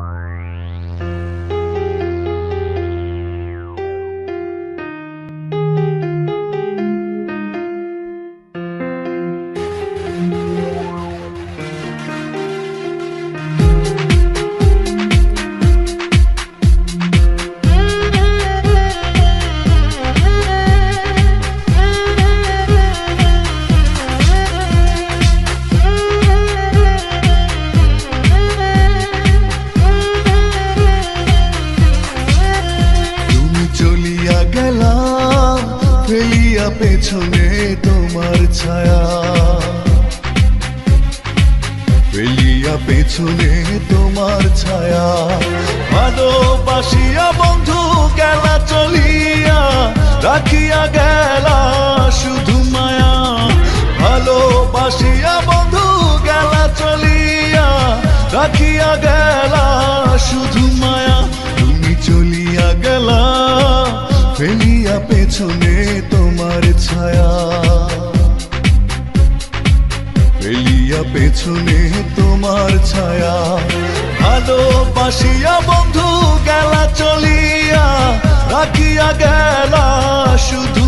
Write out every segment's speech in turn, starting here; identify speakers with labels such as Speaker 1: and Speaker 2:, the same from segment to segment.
Speaker 1: তুমি পেছনে তোমার ছায়া। ফেলিয়া পেছনে তোমার ছায়া। ভালোবাসিয়া বন্ধু, গেলা চলিয়া রাখিয়া গেলা শুধু মায়া। ভালোবাসিয়া বন্ধু, গেলা চলিয়া রাখিয়া গেলা শুধু মায়া। তুমি চলিয়া গেলা, ফেলিয়া পেছনে তোমার ছায়া। ফেলিয়া পেছনে তোমার ছায়া। ভালোবাসিয়া বন্ধু গেলা চলিয়া রাখিয়া গেলা শুধু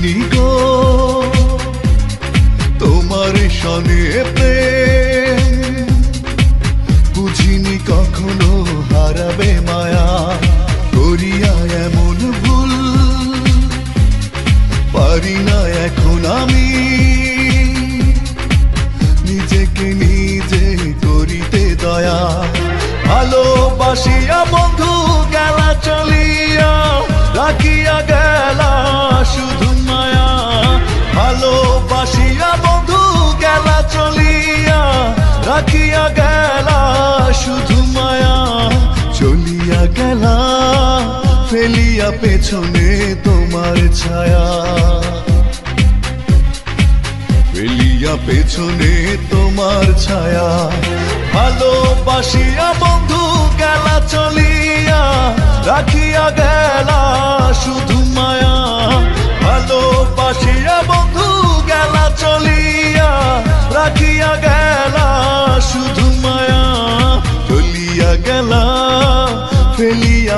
Speaker 1: করিনি গো। তোমার সনে প্রেম বুঝিনি কখনো হারাবে মায়া, করিয়া এমন ভুল পারি না এখন আমি। নিজেকে নিজে করিতে দয়া ভালোবাসিয়া বন্ধু ফেলিয়া পেছনে তোমার ছায়া। ফেলিয়া পেছনে তোমার ছায়া। ভালোবাসিয়া বন্ধু, গেলা চলিয়া, রাখিয়া গেলা শুধু মায়া। ভালোবাসিয়া